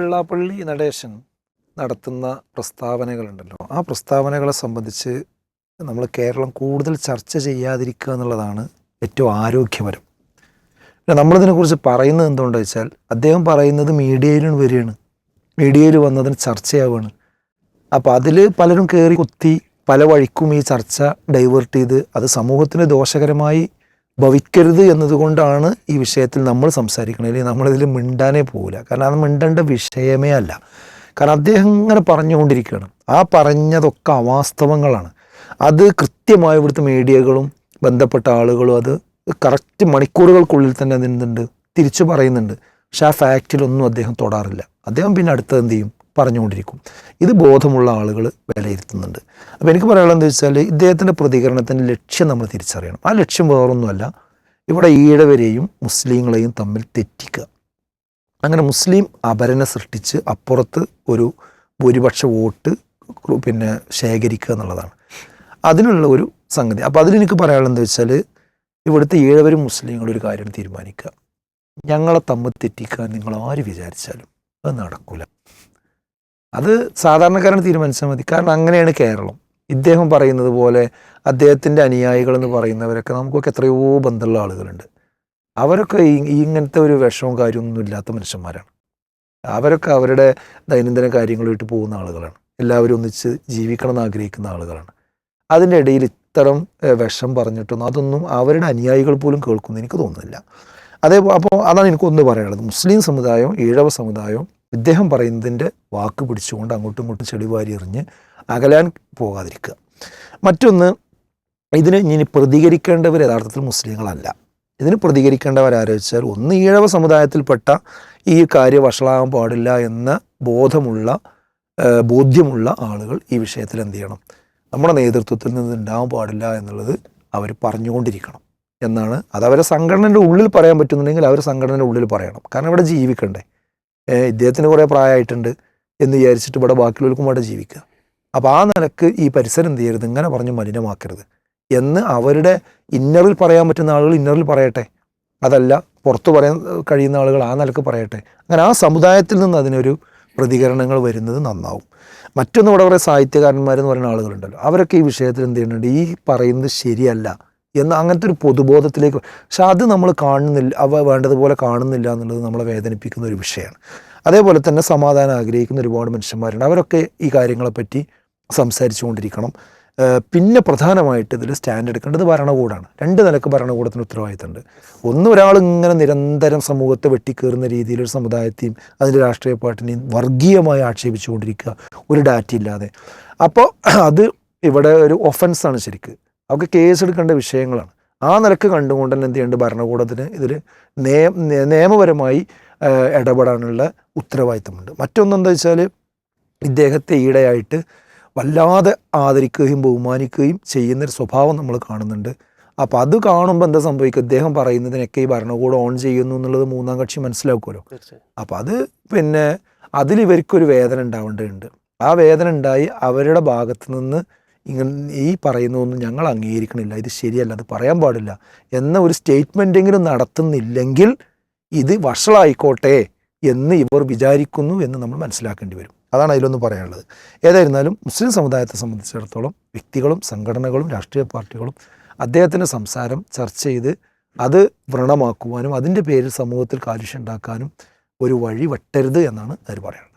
വെള്ളാപ്പള്ളി നടേശൻ നടത്തുന്ന പ്രസ്താവനകളുണ്ടല്ലോ. ആ പ്രസ്താവനകളെ സംബന്ധിച്ച് നമ്മൾ കേരളം കൂടുതൽ ചർച്ച ചെയ്യാതിരിക്കുക എന്നുള്ളതാണ് ഏറ്റവും ആരോഗ്യപരം. പിന്നെ നമ്മളിതിനെക്കുറിച്ച് പറയുന്നത് എന്തുകൊണ്ടെന്ന് വെച്ചാൽ അദ്ദേഹം പറയുന്നത് മീഡിയയിലും വരികയാണ്. മീഡിയയിൽ വന്നതിന് ചർച്ചയാവുകയാണ്. അപ്പോൾ അതിൽ പലരും കയറി കുത്തി പല വഴിക്കും ഈ ചർച്ച ഡൈവേർട്ട് ചെയ്ത് അത് സമൂഹത്തിന് ദോഷകരമായി ഭവിക്കരുത് എന്നതുകൊണ്ടാണ് ഈ വിഷയത്തിൽ നമ്മൾ സംസാരിക്കുന്നത്. അല്ലെങ്കിൽ നമ്മളിതിൽ മിണ്ടാനേ പോകില്ല കാരണം അത് മിണ്ടേണ്ട വിഷയമേ അല്ല. കാരണം അദ്ദേഹം ഇങ്ങനെ പറഞ്ഞുകൊണ്ടിരിക്കുകയാണ്. ആ പറഞ്ഞതൊക്കെ അവാസ്തവങ്ങളാണ്. അത് കൃത്യമായി ഇവിടുത്തെ മീഡിയകളും ബന്ധപ്പെട്ട ആളുകളും അത് കറക്റ്റ് മണിക്കൂറുകൾക്കുള്ളിൽ തന്നെ നിന്നുണ്ട് തിരിച്ചു പറയുന്നുണ്ട്. പക്ഷെ ആ ഫാക്റ്റിലൊന്നും അദ്ദേഹം തൊടാറില്ല. അദ്ദേഹം പിന്നെ അടുത്തത് എന്ത് ചെയ്യും? പറഞ്ഞുകൊണ്ടിരിക്കും. ഇത് ബോധമുള്ള ആളുകൾ വിലയിരുത്തുന്നുണ്ട്. അപ്പോൾ എനിക്ക് പറയാനുള്ളത് എന്താ വെച്ചാൽ ഇദ്ദേഹത്തിന്റെ പ്രതികരണത്തിന്റെ ലക്ഷ്യം നമ്മൾ തിരിച്ചറിയണം. ആ ലക്ഷ്യം വേറൊന്നുമല്ല. ഇവിടെ ഈഴവരെയും മുസ്ലിങ്ങളെയും തമ്മിൽ തെറ്റിക്കുക. അങ്ങനെ മുസ്ലിം അപരനെ സൃഷ്ടിച്ച് അപ്പുറത്ത് ഒരു ഭൂരിപക്ഷ വോട്ട് പിന്നെ ശേഖരിക്കുക എന്നുള്ളതാണ്. അതിനുള്ള ഒരു സംഗതി. അപ്പോൾ അതിലെനിക്ക് പറയാനുള്ളത് എന്താ വെച്ചാൽ ഇവിടുത്തെ ഏഴവരും മുസ്ലിങ്ങളും ഒരു കാര്യം തീരുമാനിക്കുക. ഞങ്ങളെ തമ്മിൽ തെറ്റിക്കാൻ നിങ്ങൾ ആര് വിചാരിച്ചാലും അത് നടക്കൂല. അത് സാധാരണക്കാരന് തീരുമാനിച്ചാൽ മതി. കാരണം അങ്ങനെയാണ് കേരളം. ഇദ്ദേഹം പറയുന്നത് പോലെ അദ്ദേഹത്തിന്റെ അനുയായികൾ എന്ന് പറയുന്നവരൊക്കെ നമുക്കൊക്കെ എത്രയോ ബന്ധമുള്ള ആളുകളുണ്ട്. അവരൊക്കെ ഇങ്ങനത്തെ ഒരു വിഷമവും കാര്യമൊന്നും ഇല്ലാത്ത മനുഷ്യന്മാരാണ്. അവരൊക്കെ അവരുടെ ദൈനംദിന കാര്യങ്ങളുമായിട്ട് പോകുന്ന ആളുകളാണ്. എല്ലാവരും ഒന്നിച്ച് ജീവിക്കണം എന്ന് ആഗ്രഹിക്കുന്ന ആളുകളാണ്. അതിന്റെ ഇടയിൽ ഇത്തരം വിഷം പറഞ്ഞിട്ടൊന്നും അതൊന്നും അവരുടെ അനുയായികൾ പോലും കേൾക്കുമെന്ന് എനിക്ക് തോന്നുന്നില്ല. അതേപോലെ അപ്പോൾ അതാണ് എനിക്കൊന്ന് പറയാനുള്ളത്. മുസ്ലിം സമുദായവും ഈഴവ സമുദായവും ഇദ്ദേഹം പറയുന്നതിന്റെ വാക്ക് പിടിച്ചുകൊണ്ട് അങ്ങോട്ടും ഇങ്ങോട്ടും ചെളിവാരി എറിഞ്ഞ് അകലാൻ പോകാതിരിക്കുക. മറ്റൊന്ന് ഇതിന് ഇനി പ്രതികരിക്കേണ്ടവർ യഥാർത്ഥത്തിൽ മുസ്ലിങ്ങളല്ല. ഇതിന് പ്രതികരിക്കേണ്ടവരാലോചിച്ചാൽ ഒന്ന് ഈഴവ സമുദായത്തിൽപ്പെട്ട ഈ കാര്യം വഷളാകാൻ പാടില്ല എന്ന ബോധമുള്ള ബോധ്യമുള്ള ആളുകൾ ഈ വിഷയത്തിൽ എന്ത് ചെയ്യണം? നമ്മുടെ നേതൃത്വത്തിൽ നിന്ന് ഉണ്ടാവാൻ പാടില്ല എന്നുള്ളത് അവർ പറഞ്ഞുകൊണ്ടിരിക്കണം എന്നാണ്. അത് അവരെ സംഘടനയുടെ ഉള്ളിൽ പറയാൻ പറ്റുന്നുണ്ടെങ്കിൽ അവർ സംഘടനയുടെ ഉള്ളിൽ പറയണം. കാരണം ഇവിടെ ജീവിക്കണ്ടേ? ഇദ്ദേഹത്തിന് കുറേ പ്രായമായിട്ടുണ്ട് എന്ന് വിചാരിച്ചിട്ട് ഇവിടെ ബാക്കിയുള്ളവർക്കും ഇവിടെ ജീവിക്കുക. അപ്പോൾ ആ നിലയ്ക്ക് ഈ പരിസരം എന്ത് ചെയ്യരുത്? ഇങ്ങനെ പറഞ്ഞ് മലിനമാക്കരുത്. എന്ന് അവരുടെ ഇന്നറിൽ പറയാൻ പറ്റുന്ന ആളുകൾ ഇന്നറിൽ പറയട്ടെ. അതല്ല പുറത്ത് പറയാൻ കഴിയുന്ന ആളുകൾ ആ നിലയ്ക്ക് പറയട്ടെ. അങ്ങനെ ആ സമുദായത്തിൽ നിന്ന് അതിനൊരു പ്രതികരണങ്ങൾ വരുന്നത് നന്നാവും. മറ്റൊന്നും ഇവിടെ കുറേ സാഹിത്യകാരന്മാരെന്ന് പറയുന്ന ആളുകളുണ്ടല്ലോ. അവരൊക്കെ ഈ വിഷയത്തിൽ എന്ത് ചെയ്യുന്നുണ്ട്? ഈ പറയുന്നത് ശരിയല്ല. എന്ന് അങ്ങനത്തെ ഒരു പൊതുബോധത്തിലേക്ക് പക്ഷെ അത് നമ്മൾ കാണുന്നില്ല അവ വേണ്ടതുപോലെ കാണുന്നില്ല എന്നുള്ളത് നമ്മളെ വേദനിപ്പിക്കുന്ന ഒരു വിഷയമാണ്. അതേപോലെ തന്നെ സമാധാനം ആഗ്രഹിക്കുന്ന ഒരുപാട് മനുഷ്യന്മാരുണ്ട്. അവരൊക്കെ ഈ കാര്യങ്ങളെപ്പറ്റി സംസാരിച്ചു കൊണ്ടിരിക്കണം പിന്നെ പ്രധാനമായിട്ട് ഇതിൽ സ്റ്റാൻഡ് എടുക്കേണ്ടത് ഭരണകൂടമാണ് രണ്ട് നിലയ്ക്ക് ഭരണകൂടത്തിന് ഉത്തരവാദിത്തമുണ്ട്. ഒന്ന് ഒരാൾ ഇങ്ങനെ നിരന്തരം സമൂഹത്തെ വെട്ടിക്കേറുന്ന രീതിയിലൊരു സമുദായത്തെയും അതിന്റെ രാഷ്ട്രീയ പാർട്ടിനെയും വർഗീയമായി ആക്ഷേപിച്ചുകൊണ്ടിരിക്കുക ഒരു ഡാറ്റ ഇല്ലാതെ. അപ്പോൾ അത് ഇവിടെ ഒരു ഒഫൻസാണ് ശരിക്ക്. അവർക്ക് കേസെടുക്കേണ്ട വിഷയങ്ങളാണ്. ആ നിലയ്ക്ക് കണ്ടുകൊണ്ട് തന്നെ എന്ത് ചെയ്യുന്നുണ്ട് ഭരണകൂടത്തിന് ഇതിൽ നിയ നിയമപരമായി ഇടപെടാനുള്ള ഉത്തരവാദിത്തമുണ്ട്. മറ്റൊന്നെന്താ വെച്ചാൽ ഇദ്ദേഹത്തെ ഈടെയായിട്ട് വല്ലാതെ ആദരിക്കുകയും ബഹുമാനിക്കുകയും ചെയ്യുന്നൊരു സ്വഭാവം നമ്മൾ കാണുന്നുണ്ട്. അപ്പോൾ അത് കാണുമ്പോൾ എന്താ സംഭവിക്കുക? ഇദ്ദേഹം പറയുന്നതിനൊക്കെ ഈ ഭരണകൂടം ഓൺ ചെയ്യുന്നു എന്നുള്ളത് മൂന്നാം കക്ഷി മനസ്സിലാക്കുമല്ലോ അപ്പോൾ അത് പിന്നെ അതിലിവർക്കൊരു വേദന ഉണ്ടാവേണ്ടതുണ്ട്. ആ വേദന ഉണ്ടായി അവരുടെ ഭാഗത്ത് നിന്ന് ഇങ്ങനെ ഈ പറയുന്നതൊന്നും ഞങ്ങൾ അംഗീകരിക്കണില്ല. ഇത് ശരിയല്ല അത് പറയാൻ പാടില്ല എന്ന ഒരു സ്റ്റേറ്റ്മെന്റെങ്കിലും നടത്തുന്നില്ലെങ്കിൽ ഇത് വഷളായിക്കോട്ടെ എന്ന് ഇവർ വിചാരിക്കുന്നു എന്ന് നമ്മൾ മനസ്സിലാക്കേണ്ടി വരും. അതാണ് അതിലൊന്ന് പറയാനുള്ളത്. ഏതായിരുന്നാലും മുസ്ലിം സമുദായത്തെ സംബന്ധിച്ചിടത്തോളം വ്യക്തികളും സംഘടനകളും രാഷ്ട്രീയ പാർട്ടികളും അദ്ദേഹത്തിന്റെ സംസാരം ചർച്ച ചെയ്ത് അത് വ്രണമാക്കുവാനും അതിന്റെ പേരിൽ സമൂഹത്തിൽ കാലുഷ്യം ഉണ്ടാക്കാനും ഒരു വഴി വെട്ടരുത് എന്നാണ് അവർ പറയുന്നത്.